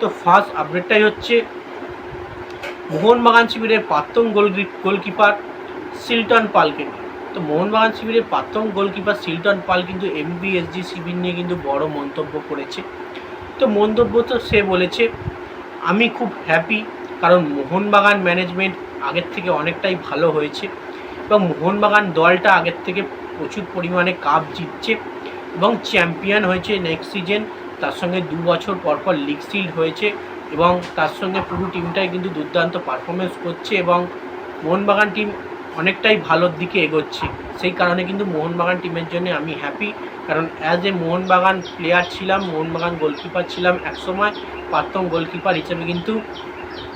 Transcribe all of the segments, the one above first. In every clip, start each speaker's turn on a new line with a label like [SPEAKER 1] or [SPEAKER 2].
[SPEAKER 1] তো ফার্স্ট আপডেটটাই হচ্ছে, মোহনবাগান শিবিরের প্রাক্তন গোল গোলকিপার সিলটন পালকে তো মোহনবাগান শিবিরের প্রাক্তন গোলকিপার সিলটন পাল কিন্তু এমবিএসজি শিবির নিয়ে কিন্তু বড় মন্তব্য করেছে। তো মন্তব্য তো সে বলেছে, আমি খুব হ্যাপি কারণ মোহনবাগান ম্যানেজমেন্ট আগের থেকে অনেকটাই ভালো হয়েছে এবং মোহনবাগান দলটা আগের থেকে প্রচুর পরিমাণে কাপ জিতছে এবং চ্যাম্পিয়ন হয়েছে নেক্সট সিজন তার সঙ্গে দু বছর পর পর লিগ সিল্ড হয়েছে এবং তার সঙ্গে পুরো টিমটাই কিন্তু দুর্দান্ত পারফরমেন্স করছে এবং মোহনবাগান টিম অনেকটাই ভালোর দিকে এগোচ্ছে। সেই কারণে কিন্তু মোহনবাগান টিমের জন্য আমি হ্যাপি কারণ অ্যাজ এ মোহনবাগান প্লেয়ার ছিলাম, মোহনবাগান গোলকিপার ছিলাম একসময়। প্রাক্তন গোলকিপার হিসেবে কিন্তু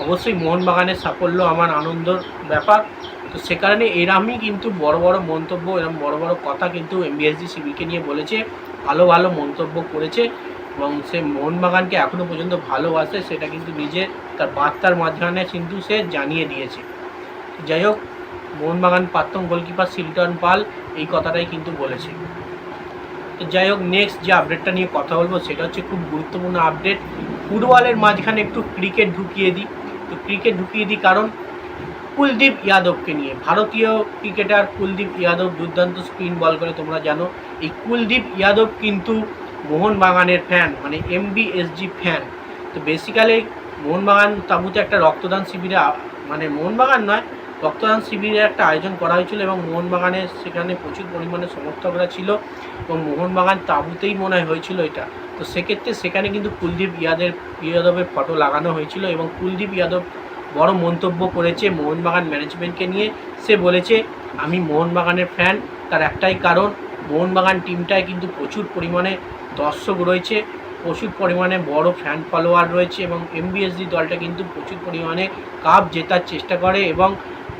[SPEAKER 1] অবশ্যই মোহনবাগানের সাফল্য আমার আনন্দর ব্যাপার। তো সে কারণে এরমই কিন্তু বড় বড় মন্তব্য এরম বড় বড় কথা কিন্তু এমবিএসজি সিভিকে নিয়ে বলেছে, ভালো ভালো মন্তব্য করেছে। এবং সে মোহনবাগানকে এখনও পর্যন্ত ভালোবাসে, সেটা কিন্তু নিজের তার বার্তার মাধ্যমে কিন্তু সে জানিয়ে দিয়েছে। যাই হোক, মোহনবাগান প্রাক্তন গোলকিপার সিলটন পাল এই কথাটাই কিন্তু বলেছে। তো যাই হোক নেক্সট যে আপডেটটা নিয়ে কথা বলব, সেটা হচ্ছে খুব গুরুত্বপূর্ণ আপডেট ফুটবলের মাঝখানে একটু ক্রিকেট ঢুকিয়ে দিই। তো ক্রিকেট ঢুকিয়ে দিই কারণ কুলদীপ ইয়াদবকে নিয়ে। ভারতীয় ক্রিকেটার কুলদীপ ইয়াদব, দুর্দান্ত স্পিন বল করে তোমরা জানো। এই কুলদীপ ইয়াদব কিন্তু মোহনবাগানের ফ্যান মানে এমবিএসজি ফ্যান তো বেসিক্যালি মোহনবাগান তাঁবুতে একটা রক্তদান শিবিরে মানে মোহনবাগান নয়, রক্তদান শিবিরের একটা আয়োজন করা হয়েছিল এবং মোহনবাগানের সেখানে প্রচুর পরিমাণে সমর্থকরা ছিল এবং মোহনবাগান তাঁবুতেই মনে হয় হয়েছিল এটা। তো সেক্ষেত্রে সেখানে কিন্তু কুলদীপ ইয়াদের, ইয়াদবের ফটো লাগানো হয়েছিল এবং কুলদীপ ইয়াদব বড় মন্তব্য করেছে মোহনবাগান ম্যানেজমেন্টকে নিয়ে। সে বলেছে, আমি মোহনবাগানের ফ্যান তার একটাই কারণ, মোহনবাগান টিমটায় কিন্তু প্রচুর পরিমাণে দর্শক রয়েছে, প্রচুর পরিমাণে বড় ফ্যান ফলোয়ার রয়েছে এবং এমবিএসডি দলটা কিন্তু প্রচুর পরিমাণে কাপ জেতার চেষ্টা করে এবং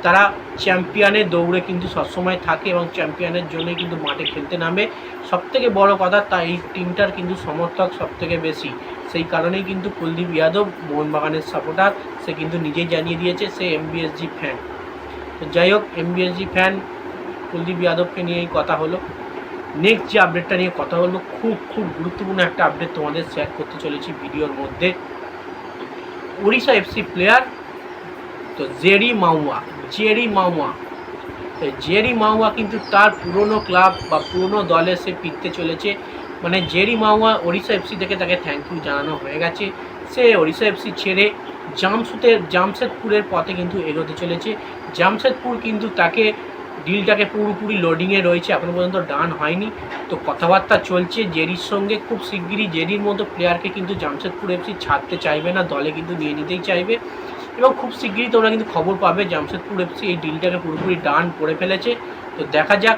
[SPEAKER 1] তারা চ্যাম্পিয়নের দৌড়ে কিন্তু সবসময় থাকে এবং চ্যাম্পিয়নের জন্যই কিন্তু মাঠে খেলতে নামে। সবথেকে বড় কথা তা এই টিমটার কিন্তু সমর্থক সবথেকে বেশি। সেই কারণেই কিন্তু কুলদীপ যাদব, মোহনবাগানের সাপোর্টার সে কিন্তু নিজেই জানিয়ে দিয়েছে সে এমবিএসজি ফ্যান তো যাই হোক এমবিএসজি ফ্যান কুলদীপ যাদবকে নিয়েই কথা হলো। নেক্সট যে আপডেটটা নিয়ে কথা হলো খুব খুব গুরুত্বপূর্ণ একটা আপডেট তোমাদের শেয়ার করতে চলেছি ভিডিওর মধ্যে। উড়িষ্যা এফসি প্লেয়ার তো Jerry Mawia Jerry Mawia Jerry Mawia কিন্তু তার পুরনো ক্লাব বা পুরনো দলে সে ফিরতে চলেছে। মানে জেরি মাউয়া ওড়িশা এফসি থেকে তাকে থ্যাংক ইউ জানানো হয়ে গেছে। সে ওড়িশা এফসি ছেড়ে জামশুতের জামশেদপুরের পথে কিন্তু এগোতে চলেছে। জামশেদপুর কিন্তু তাকে ডিলটাকে পুরোপুরি লোডিংয়ে রয়েছে, এখনও পর্যন্ত ডান হয়নি। তো কথাবার্তা চলছে, জেরির সঙ্গে খুব শিগগিরই, জেরির মতো প্লেয়ারকে কিন্তু জামশেদপুর এফসি ছাড়তে চাইবে না, দলে কিন্তু নিয়ে নিতেই চাইবে। এবং খুব শিগগিরই তোমরা কিন্তু খবর পাবে, জামশেদপুর এফসি এই ডিলটাকে পুরোপুরি ডান করে ফেলেছে। তো দেখা যাক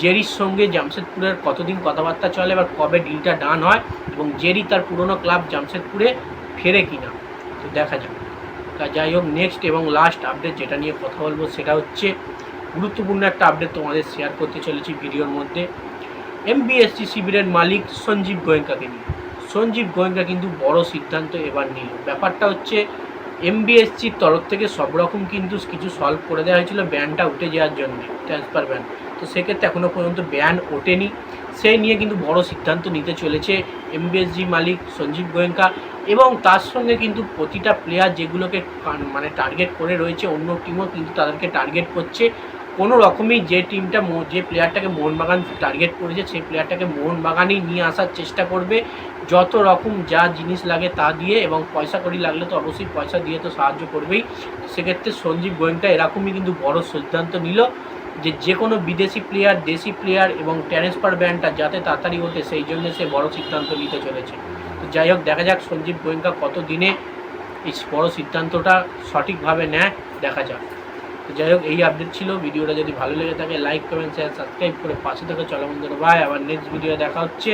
[SPEAKER 1] জেরির সঙ্গে জামশেদপুরের কতদিন কথাবার্তা চলে, এবার কবে ডিলটা ডান হয়, এবং জেরি তার পুরনো ক্লাব জামশেদপুরে ফেরে কিনা। তো দেখা যাক। তা যাই হোক নেক্সট এবং লাস্ট আপডেট যেটা নিয়ে কথা বলব সেটা হচ্ছে গুরুত্বপূর্ণ একটা আপডেট তোমাদের শেয়ার করতে চলেছি ভিডিওর মধ্যে। এমবিএসসি শিবিরের মালিক সঞ্জীব গোয়েঙ্কাকে নিয়ে সঞ্জীব গোয়েঙ্কা কিন্তু বড় সিদ্ধান্ত এবার নিল। ব্যাপারটা হচ্ছে এমবিএসসির তরফ থেকে সব রকম কিন্তু কিছু সলভ করে দেওয়া হয়েছিল ব্যানটা উঠে যাওয়ার জন্য ট্রান্সফার ব্যান তো সেক্ষেত্রে এখনও পর্যন্ত ব্যান ওঠেনি। সেই নিয়ে কিন্তু বড় সিদ্ধান্ত নিতে চলেছে এমবিএসজি মালিক সঞ্জীব গোয়েঙ্কা এবং তার সঙ্গে কিন্তু প্রতিটা প্লেয়ার যেগুলোকে মানে টার্গেট করে রয়েছে, অন্য টিমও কিন্তু তাদেরকে টার্গেট করছে। কোনো রকমই যে টিমটা যে প্লেয়ারটাকে মোহনবাগান টার্গেট করেছে, সেই প্লেয়ারটাকে মোহনবাগানেই নিয়ে আসার চেষ্টা করবে। যত রকম যা জিনিস লাগে তা দিয়ে এবং পয়সা করি লাগলে তো অবশ্যই পয়সা দিয়ে তো সাহায্য করবেই। সেক্ষেত্রে সঞ্জীব গোয়েঙ্কা এরকমই কিন্তু বড় সিদ্ধান্ত নিল যে যে কোনো বিদেশি প্লেয়ার দেশি প্লেয়ার এবং ট্রান্সফার ব্যানটা যাতে তাড়াতাড়ি ওঠে, সেই জন্য সে বড় সিদ্ধান্ত নিতে চলেছে। তো যাই হোক, দেখা যাক সঞ্জীব গোয়েঙ্কা কত দিনে এই বড় সিদ্ধান্তটা সঠিকভাবে নেয়, দেখা যাক। যাই হোক, এই আপডেট ছিল। ভিডিওটা যদি ভালো লেগে থাকে লাইক কমেন্ট শেয়ার সাবস্ক্রাইব করে পাশে থেকে। চলো বন্ধুরা ভাই আবার নেক্সট ভিডিও দেখা হচ্ছে।